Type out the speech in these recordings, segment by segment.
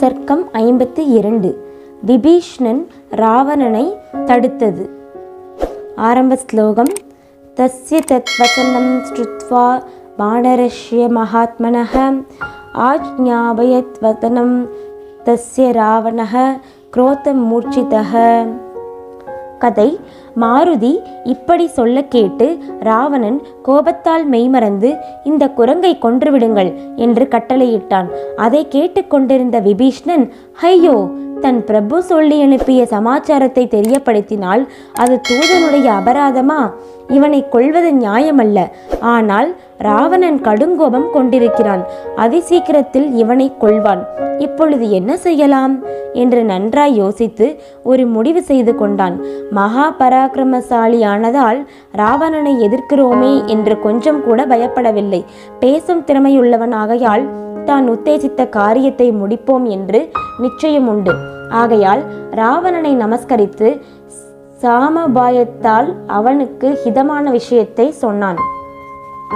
சர்க்கம் ஐம்பத்தி இரண்டு விபீஷ்ணன் ராவணனை தடுத்தது ஆரம்ப ஸ்லோகம் தஸ்ய தத்வசனம் ஸ்ருத்வா வானரஷ்ய மகாத்மனः ஆஜ்ஞாபயத் வதனம் தஸ்ய ராவணः क्रोधमूर्छितः கதை மாருதி இப்படி சொல்ல கேட்டு ராவணன் கோபத்தால் மெய்மறந்து இந்த குரங்கை கொன்றுவிடுங்கள் என்று கட்டளையிட்டான். அதை கேட்டுக்கொண்டிருந்த விபீஷ்ணன் ஐயோ! தன் பிரபு சொல்லி அனுப்பிய சமாச்சாரத்தை தெரியப்படுத்தினால் அது தூதனுடைய அபராதமா? இவனை கொள்வது நியாயமல்ல. ஆனால் ராவணன் கடுங்கோபம் கொண்டிருக்கிறான். அதிசீக்கிரத்தில் இவனை கொள்வான் இப்பொழுது என்ன செய்யலாம்? என்று நன்றாய் யோசித்து ஒரு முடிவு செய்து கொண்டான். மகா பராக்கிரமசாலியானதால் ராவணனை எதிர்க்கிறோமே என்று கொஞ்சம் கூட பயப்படவில்லை. பேசும் திறமையுள்ளவன் ஆகையால் தான் உத்தேசித்த காரியத்தை முடிப்போம் என்று நிச்சயம் உண்டு. ஆகையால் ராவணனை நமஸ்கரித்து சாமபாயத்தால் அவனுக்கு ஹிதமான விஷயத்தை சொன்னான்.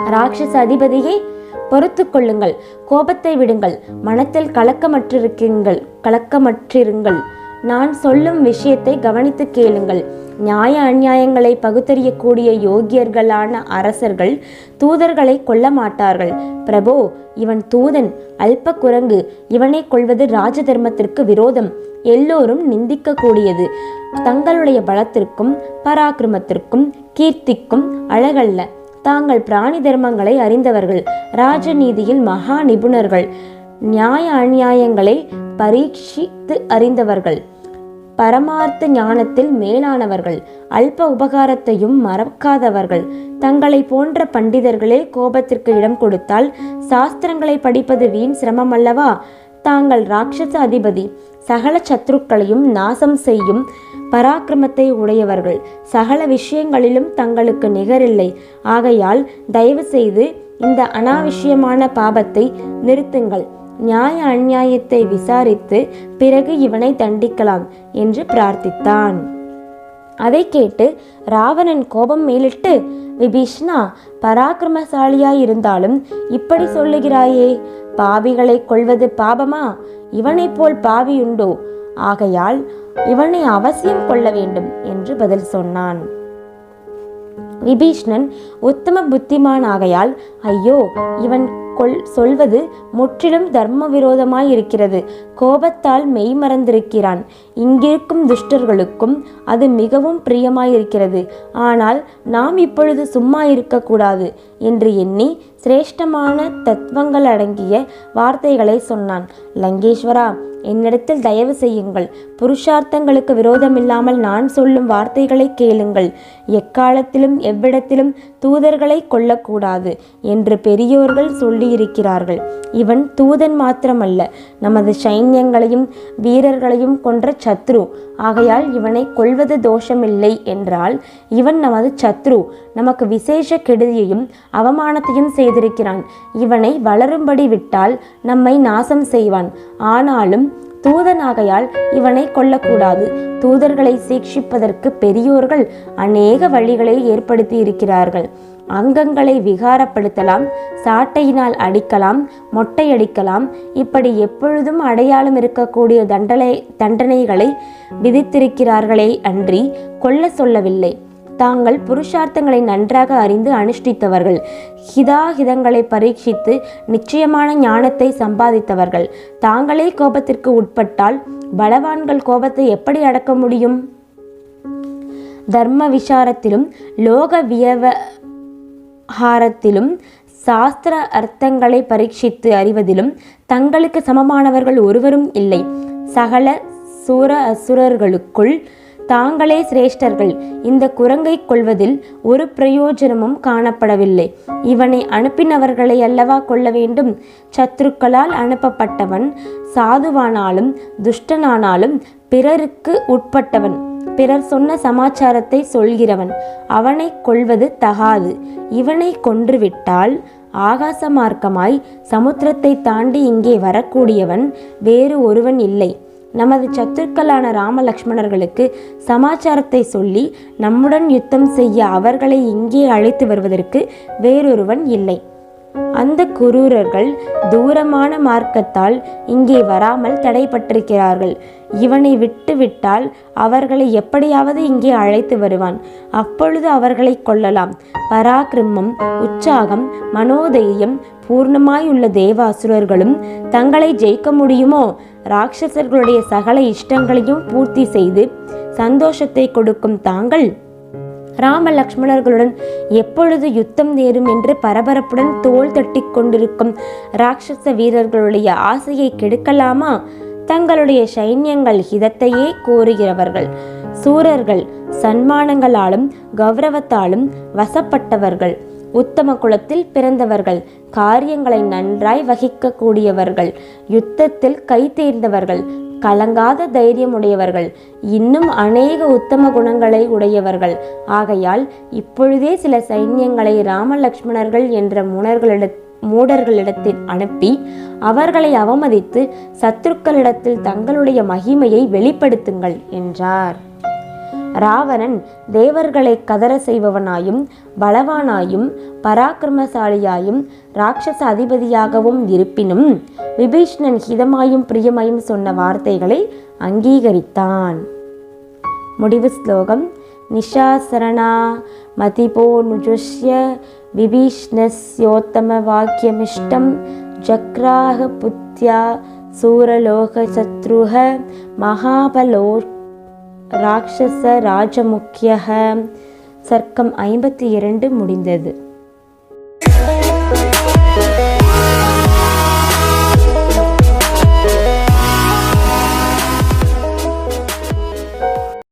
ராட்சச அதிபதியை பொறுத்து கொள்ளுங்கள். கோபத்தை விடுங்கள். மனத்தில் கலக்கமற்றிருக்கீங்கள் கலக்கமற்றிருங்கள். நான் சொல்லும் விஷயத்தை கவனித்து கேளுங்கள். நியாய அநியாயங்களை பகுத்தறியக்கூடிய யோகியர்களான அரசர்கள் தூதர்களை கொல்ல மாட்டார்கள் பிரபோ இவன் தூதன். அல்ப குரங்கு இவனை கொள்வது ராஜ தர்மத்திற்கு விரோதம். எல்லோரும் நிந்திக்கக்கூடியது. தங்களுடைய பலத்திற்கும் பராக்கிரமத்திற்கும் கீர்த்திக்கும் அழகல்ல. தாங்கள் பிராணி தர்மங்களை அறிந்தவர்கள் ராஜநீதியில் மகா நிபுணர்கள் நியாய அநியாயங்களை பரீட்சித்து அறிந்தவர்கள் பரமார்த்த ஞானத்தில் மேலானவர்கள் அல்ப உபகாரத்தையும் மறக்காதவர்கள். தங்களை போன்ற பண்டிதர்களே கோபத்திற்கு இடம் கொடுத்தால் சாஸ்திரங்களை படிப்பது வீண் சிரமம் அல்லவா தாங்கள் ராட்சச அதிபதி சகல சத்ருக்களையும் நாசம் செய்யும் பராக்கிரமத்தை உடையவர்கள். சகல விஷயங்களிலும் தங்களுக்கு நிகரில்லை. ஆகையால் தயவு செய்து இந்த அனாவசியமான பாபத்தை நிறுத்துங்கள். நியாய அநியாயத்தை விசாரித்து பிறகு இவனை தண்டிக்கலாம் என்று பிரார்த்தித்தான். அதை கேட்டு ராவணன் கோபம் மேலிட்டு விபீஷ்ணா பராக்கிரமசாலியாய் இருந்தாலும் இப்படி சொல்லுகிறாயே பாவிகளை கொள்வது பாபமா? இவனைப் போல் பாவி உண்டோ ஆகையால் இவனை அவசியம் கொள்ள வேண்டும் என்று பதில் சொன்னான். விபீஷ்ணன் உத்தம புத்திமான் ஆகையால் ஐயோ இவன் கொள் சொல்வது முற்றிலும் தர்ம விரோதமாய் இருக்கிறது கோபத்தால் மெய் மறந்திருக்கிறான். இங்கிருக்கும் துஷ்டர்களுக்கும் அது மிகவும் பிரியமாயிருக்கிறது. ஆனால் நாம் இப்பொழுது சும்மா இருக்கக்கூடாது என்று எண்ணி சிரேஷ்டமான தத்துவங்கள் அடங்கிய வார்த்தைகளை சொன்னான். லங்கேஸ்வரா என்னிடத்தில் தயவு செய்யுங்கள். புருஷார்த்தங்களுக்கு விரோதமில்லாமல் நான் சொல்லும் வார்த்தைகளை கேளுங்கள். எக்காலத்திலும் எவ்விடத்திலும் தூதர்களை கொல்லக்கூடாது என்று பெரியோர்கள் சொல்லியிருக்கிறார்கள். இவன் தூதன் மாத்திரமல்ல நமது சைன்யங்களையும் வீரர்களையும் கொன்ற சத்ரு. ஆகையால் இவனை கொள்வது தோஷமில்லை என்றால் இவன் நமது சத்ரு. நமக்கு விசேஷ கெடுதியையும் அவமானத்தையும் செய்திருக்கிறான். இவனை வளரும்படி விட்டால் நம்மை நாசம் செய்வான். ஆனாலும் தூதனாகையால் இவனை கொல்லக்கூடாது. தூதர்களை சீக்ஷிப்பதற்கு பெரியோர்கள் அநேக வழிகளை ஏற்படுத்தி இருக்கிறார்கள் அங்கங்களை விகாரப்படுத்தலாம் சாட்டையினால் அடிக்கலாம் மொட்டையடிக்கலாம். இப்படி எப்பொழுதும் அடையாளம் இருக்கக்கூடிய தண்டனை தண்டனைகளை விதித்திருக்கிறார்களே அன்றி கொல்ல சொல்லவில்லை. தாங்கள் புருஷார்த்தங்களை நன்றாக அறிந்து அனுஷ்டித்தவர்கள். ஹிதாஹிதங்களை பரீட்சித்து நிச்சயமான ஞானத்தை சம்பாதித்தவர்கள். தாங்களே கோபத்திற்கு உட்பட்டால் பலவான்கள் கோபத்தை எப்படி அடக்க முடியும்? தர்ம விசாரத்திலும் லோக வியவஹாரத்திலும் சாஸ்திர அர்த்தங்களை பரீட்சித்து அறிவதிலும் தங்களுக்கு சமமானவர்கள் ஒருவரும் இல்லை. சகல சூர அசுரர்களுக்குள் தாங்களே சிரேஷ்டர்கள். இந்த குரங்கை கொள்வதில் ஒரு பிரயோஜனமும் காணப்படவில்லை. இவனை அனுப்பினவர்களை அல்லவா கொள்ள வேண்டும்? சத்ருக்களால் அனுப்பப்பட்டவன் சாதுவானாலும் துஷ்டனானாலும் பிறருக்கு உட்பட்டவன். பிறர் சொன்ன சமாச்சாரத்தை சொல்கிறவன். அவனை கொள்வது தகாது. இவனை கொன்றுவிட்டால் ஆகாச மார்க்கமாய் சமுத்திரத்தை தாண்டி இங்கே வரக்கூடியவன் வேறு ஒருவன் இல்லை. நமது சத்துருக்களான ராமலக்ஷ்மணர்களுக்கு சமாச்சாரத்தை சொல்லி நம்முடன் யுத்தம் செய்ய அவர்களை இங்கே அழைத்து வருவதற்கு வேறொருவன் இல்லை. அந்த குரூரர்கள் தூரமான மார்க்கத்தால் இங்கே வராமல் தடைப்பட்டிருக்கிறார்கள். இவனை விட்டுவிட்டால் அவர்களை எப்படியாவது இங்கே அழைத்து வருவான். அப்பொழுது அவர்களை கொள்ளலாம் பராக்கிரமம் உற்சாகம் மனோதைரியம் பூர்ணமாயுள்ள தேவாசுரர்களும் தங்களை ஜெயிக்க முடியுமோ? ராட்சசர்களுடைய சகல இஷ்டங்களையும் பூர்த்தி செய்து சந்தோஷத்தை கொடுக்கும் தாங்கள் ராம லக்ஷ்மணர்களுடன் எப்பொழுது யுத்தம் நேரும் என்று பரபரப்புடன் தோள் தட்டி கொண்டிருக்கும் ராட்சச வீரர்களுடைய ஆசையை கெடுக்கலாமா? தங்களுடைய சைன்யங்கள் ஹிதத்தையே கோருகிறவர்கள். சூரர்கள் சன்மானங்களாலும் கௌரவத்தாலும் வசப்பட்டவர்கள். உத்தம குலத்தில் பிறந்தவர்கள் காரியங்களை நன்றாய் வகிக்கக்கூடியவர்கள் யுத்தத்தில் கை தேர்ந்தவர்கள் கலங்காத தைரியமுடையவர்கள் இன்னும் அநேக உத்தம குணங்களை உடையவர்கள். ஆகையால் இப்பொழுதே சில சைன்யங்களை ராமலக்ஷ்மணர்கள் என்ற முனர்களிட மூடர்களிடத்தில் அனுப்பி அவர்களை அவமதித்து சத்துருக்களிடத்தில் தங்களுடைய மகிமையை வெளிப்படுத்துங்கள் என்றார். ராவணன் தேவர்களை கதற செய்பவனாயும் பலவானாயும் பராக்கிரமசாலியாயும் ராட்சச அதிபதியாகவும் இருப்பினும் விபீஷ்ணன் ஹிதமாயும் பிரியமாயும் சொன்ன வார்த்தைகளை அங்கீகரித்தான். முடிவு ஸ்லோகம். நிஷாசரணா மதிபோ நுஜுஷ்ய விபீஷ்ணஸ்யோத்தம வாக்கியமிஷ்டம் ஜக்ராக புத்யா சூரலோக சத்ருக மகாபலோ ராட்சச ராஜமுக்கிய சர்க்கம் ஐம்பத்தி இரண்டு முடிந்தது.